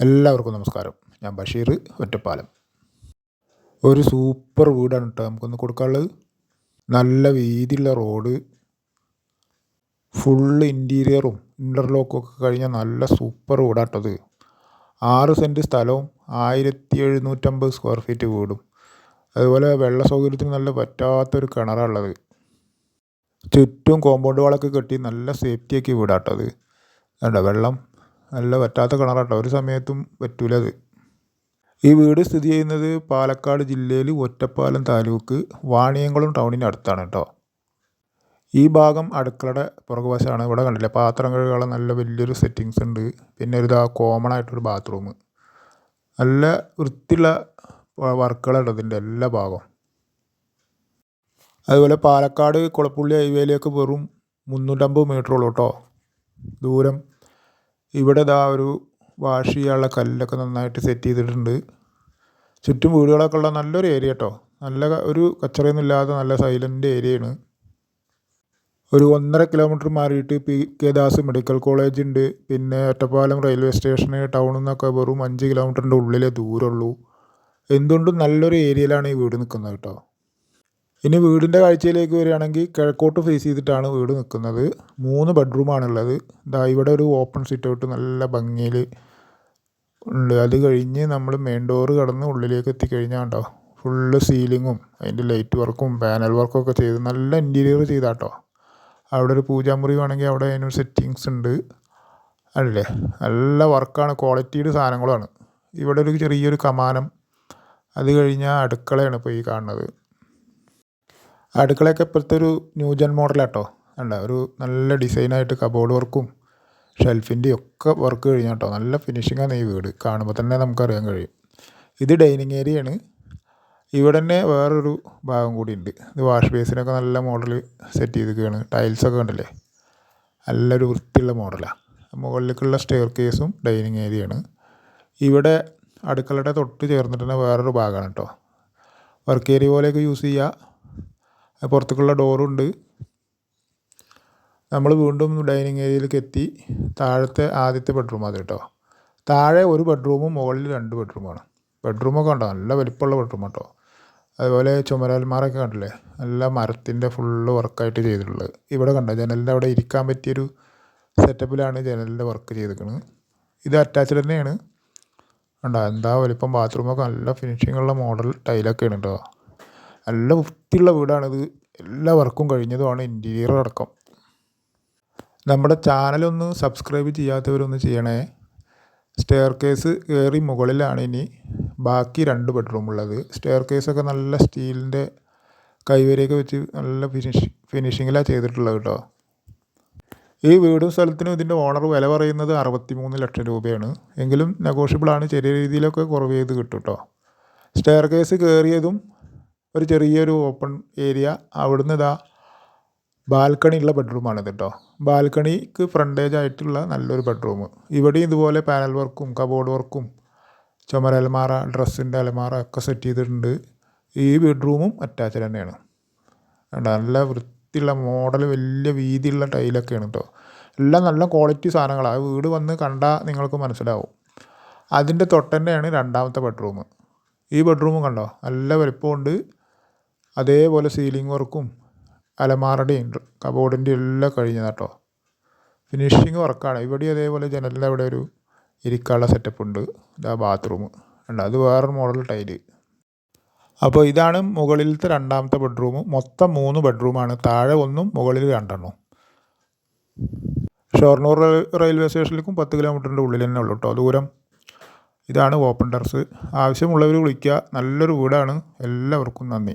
എല്ലാവർക്കും നമസ്കാരം. ഞാൻ ബഷീർ ഒറ്റപ്പാലം. ഒരു സൂപ്പർ വീടാണ് കേട്ടോ നമുക്കൊന്ന് കൊടുക്കാനുള്ളത്. നല്ല വീതിയുള്ള റോഡ് ഫുള്ള് ഇന്റീരിയറും ഇന്റർലോക്കും ഒക്കെ കഴിഞ്ഞ നല്ല സൂപ്പർ വീടാട്ടത് ആറ് സെന്റ് സ്ഥലവും ആയിരത്തി എഴുന്നൂറ്റമ്പത് സ്ക്വയർ ഫീറ്റ് വീടും. അതുപോലെ വെള്ള സൗകര്യത്തിന് നല്ല പറ്റാത്തൊരു കിണറാണുള്ളത് ചുറ്റും കോമ്പൗണ്ട് വാളൊക്കെ കെട്ടി നല്ല സേഫ്റ്റിയാക്കി വീടാട്ടത് വേണ്ട വെള്ളം നല്ല പറ്റാത്ത കിണറാട്ടോ ഒരു സമയത്തും പറ്റൂല അത്. ഈ വീട് സ്ഥിതി ചെയ്യുന്നത് പാലക്കാട് ജില്ലയിൽ ഒറ്റപ്പാലം താലൂക്ക് വാണിയംകുളം ടൗണിന് അടുത്താണ് കേട്ടോ. ഈ ഭാഗം അടുക്കളയുടെ പുറകുവശമാണ് ഇവിടെ കണ്ടില്ലേ. പാത്രം കഴുകാനുള്ള നല്ല വലിയൊരു സെറ്റിങ്സ് ഉണ്ട്. പിന്നെ ഒരു ഇതാ കോമൺ ആയിട്ടൊരു ബാത്റൂം നല്ല വൃത്തിയുള്ള വർക്കുകളുണ്ട് ഇതിന്റെ എല്ലാ ഭാഗവും. അതുപോലെ പാലക്കാട് കുളപ്പുള്ളി ഹൈവേയിലേക്ക് വെറും മുന്നൂറ്റമ്പത് മീറ്റർ ഉള്ളൂ കേട്ടോ. ദൂരം ഇവിടെ ഇതാ ഒരു വാഷ് ചെയ്യാനുള്ള കല്ലൊക്കെ നന്നായിട്ട് സെറ്റ് ചെയ്തിട്ടുണ്ട്. ചുറ്റും വീടുകളൊക്കെ ഉള്ള നല്ലൊരു ഏരിയ കേട്ടോ നല്ല ഒരു കച്ചറയൊന്നും ഇല്ലാതെ നല്ല സൈലന്റ് ഏരിയയാണ് ഒരു ഒന്നര കിലോമീറ്റർ മാറിയിട്ട് P K Das medical college ഉണ്ട്. പിന്നെ ഒറ്റപ്പാലം റെയിൽവേ സ്റ്റേഷന് ടൗണിൽ നിന്നൊക്കെ വെറും അഞ്ച് കിലോമീറ്ററിന്റെ ഉള്ളിലേ ദൂരമുള്ളൂ എന്തുകൊണ്ടും നല്ലൊരു ഏരിയയിലാണ് ഈ വീട് നിൽക്കുന്നത് കേട്ടോ ഇനി വീടിന്റെ കാഴ്ചയിലേക്ക് വരികയാണെങ്കിൽ കിഴക്കോട്ട് ഫേസ് ചെയ്തിട്ടാണ് വീട് നിൽക്കുന്നത്. മൂന്ന് ബെഡ്റൂമാണുള്ളത് ഇതാ ഇവിടെ ഒരു ഓപ്പൺ സിറ്റ് ഔട്ട് നല്ല ഭംഗിയിൽ ഉണ്ട്. അത് കഴിഞ്ഞ് നമ്മൾ മെയിൻ ഡോറ് കടന്ന് ഉള്ളിലേക്ക് എത്തിക്കഴിഞ്ഞാൽ കേട്ടോ ഫുള്ള് സീലിങ്ങും അതിന്റെ ലൈറ്റ് വർക്കും പാനൽ വർക്കും ഒക്കെ ചെയ്ത് നല്ല ഇന്റീരിയർ ചെയ്താട്ടോ. അവിടെ ഒരു പൂജാമുറി വേണമെങ്കിൽ അവിടെ അതിനൊരു സെറ്റിങ്സ് ഉണ്ട്. അല്ലേ? നല്ല വർക്കാണ് ക്വാളിറ്റിയുടെ സാധനങ്ങളാണ് ഇവിടെ ഒരു ചെറിയൊരു കമാനം. അത് കഴിഞ്ഞാൽ അടുക്കളയാണ് ഇപ്പോൾ ഈ കാണുന്നത്. അടുക്കളയൊക്കെ ഇപ്പോഴത്തെ ഒരു ന്യൂജൻ മോഡലാട്ടോ. അല്ല ഒരു നല്ല ഡിസൈനായിട്ട് കബോർഡ് വർക്കും ഷെൽഫിന്റെയും ഒക്കെ വർക്ക് കഴിഞ്ഞാൽ കേട്ടോ നല്ല ഫിനിഷിങ്ങാണ് ഈ വീട്. കാണുമ്പോൾ തന്നെ നമുക്കറിയാൻ കഴിയും. ഇത് ഡൈനിങ് ഏരിയയാണ്. ഇവിടെ തന്നെ വേറൊരു ഭാഗം കൂടി ഉണ്ട് ഇത് വാഷ് ബേസിനൊക്കെ നല്ല മോഡൽ സെറ്റ് ചെയ്തിരിക്കുകയാണ്. ടൈൽസൊക്കെ ഉണ്ടല്ലേ നല്ലൊരു വൃത്തിയുള്ള മോഡലാണ് മുകളിലേക്കുള്ള സ്റ്റെയർ കേസും ഡൈനിങ് ഏരിയയാണ്. ഇവിടെ അടുക്കളയുടെ തൊട്ട് ചേർന്നിട്ടുള്ള വേറൊരു ഭാഗമാണ് കേട്ടോ. വർക്ക് ഏരിയ പോലെയൊക്കെ യൂസ് ചെയ്യുക പുറത്തേക്കുള്ള ഡോറുണ്ട്. നമ്മൾ വീണ്ടും ഡൈനിങ് ഏരിയയിലേക്ക് എത്തി. താഴത്തെ ആദ്യത്തെ ബെഡ്റൂം അത് കേട്ടോ. താഴെ ഒരു ബെഡ്റൂമും മുകളിൽ രണ്ട് ബെഡ്റൂമാണ് ബെഡ്റൂമൊക്കെ ഉണ്ടോ നല്ല വലിപ്പമുള്ള ബെഡ്റൂം കേട്ടോ. അതുപോലെ ചുമരാൽമാരൊക്കെ കണ്ടില്ലേ? നല്ല മരത്തിന്റെ ഫുള്ള് വർക്കായിട്ട് ചെയ്തിട്ടുള്ളത്. ഇവിടെ കണ്ടോ? ജനലിന്റെ അവിടെ ഇരിക്കാൻ പറ്റിയൊരു സെറ്റപ്പിലാണ് ജനലിന്റെ വർക്ക് ചെയ്തിരിക്കുന്നത്. ഇത് അറ്റാച്ച്ഡ് തന്നെയാണ്. കണ്ടോ? എന്താ വലിപ്പം? ബാത്റൂമൊക്കെ നല്ല ഫിനിഷിങ്ങുള്ള മോഡൽ ടൈലൊക്കെയാണ് കേട്ടോ. നല്ല വൃത്തിയുള്ള വീടാണിത്. എല്ലാ വർക്കും കഴിഞ്ഞതുമാണ് ഇന്റീരിയർ അടക്കം. നമ്മുടെ ചാനലൊന്ന് സബ്സ്ക്രൈബ് ചെയ്യാത്തവരൊന്ന് ചെയ്യണേ. സ്റ്റെയർ കേസ് കയറി മുകളിലാണ് ഇനി. ബാക്കി രണ്ട് ബെഡ്റൂം ഉള്ളത്. സ്റ്റെയർ കേസൊക്കെ നല്ല സ്റ്റീലിന്റെ കൈവരിയൊക്കെ വെച്ച് നല്ല ഫിനിഷ് ഫിനിഷിങ്ങിലാണ് ചെയ്തിട്ടുള്ളത് കേട്ടോ ഈ വീടും സ്ഥലത്തിനും ഇതിന്റെ ഓണർ വില പറയുന്നത് അറുപത്തി മൂന്ന് ലക്ഷം രൂപയാണ്. എങ്കിലും നെഗോഷ്യബിളാണ് ചെറിയ രീതിയിലൊക്കെ കുറവ് ചെയ്ത് കിട്ടും കേട്ടോ സ്റ്റെയർ കേസ് കയറിയതും ഒരു ചെറിയൊരു ഓപ്പൺ ഏരിയ അവിടുന്ന് ഇതാ ബാൽക്കണി ഉള്ള ബെഡ്റൂമാണിത് കേട്ടോ ബാൽക്കണിക്ക് ഫ്രണ്ടേജ് ആയിട്ടുള്ള നല്ലൊരു ബെഡ്റൂം ഇവിടെയും ഇതുപോലെ പാനൽ വർക്കും കബോർഡ് വർക്കും ചുമര അലമാറ ഡ്രസ്സിന്റെ അലമാറ ഒക്കെ സെറ്റ് ചെയ്തിട്ടുണ്ട്. ഈ ബെഡ്റൂമും അറ്റാച്ച്ഡ് തന്നെയാണ്. നല്ല വൃത്തിയുള്ള മോഡൽ വലിയ വീതിയുള്ള ടൈലൊക്കെയാണ് കേട്ടോ എല്ലാം നല്ല ക്വാളിറ്റി സാധനങ്ങളാണ് വീട് വന്ന് കണ്ടാൽ നിങ്ങൾക്ക് മനസ്സിലാവും. അതിന്റെ തൊട്ടന്നെയാണ് രണ്ടാമത്തെ ബെഡ്റൂം ഈ ബെഡ്റൂമും കണ്ടോ? നല്ല വലിപ്പമുണ്ട്. അതേപോലെ സീലിംഗ് വർക്കും അലമാറയുടെയും കബോർഡിന്റെയും എല്ലാം കഴിഞ്ഞതാണ് കേട്ടോ ഫിനിഷിങ് വർക്കാണ് ഇവിടെ അതേപോലെ ജനലിന്റെ അവിടെ ഒരു ഇരിക്കാനുള്ള സെറ്റപ്പ് ഉണ്ട്. ഇതാ ബാത്റൂം ഉണ്ട് അത് വേറൊരു മോഡൽ ടൈൽ അപ്പോൾ ഇതാണ് മുകളിലത്തെ രണ്ടാമത്തെ ബെഡ്റൂം മൊത്തം മൂന്ന് ബെഡ്റൂമാണ് താഴെ ഒന്നും മുകളിൽ രണ്ടെണ്ണം. ഷൊർണൂർ റെയിൽവേ സ്റ്റേഷനിലേക്കും പത്ത് കിലോമീറ്ററിന്റെ ഉള്ളിൽ തന്നെ ഉള്ളൂ കേട്ടോ ദൂരം. ഇതാണ് ഓപ്പൺ ടെറസ് ആവശ്യമുള്ളവർ വിളിക്കുക. നല്ലൊരു വീടാണ്. എല്ലാവർക്കും നന്ദി.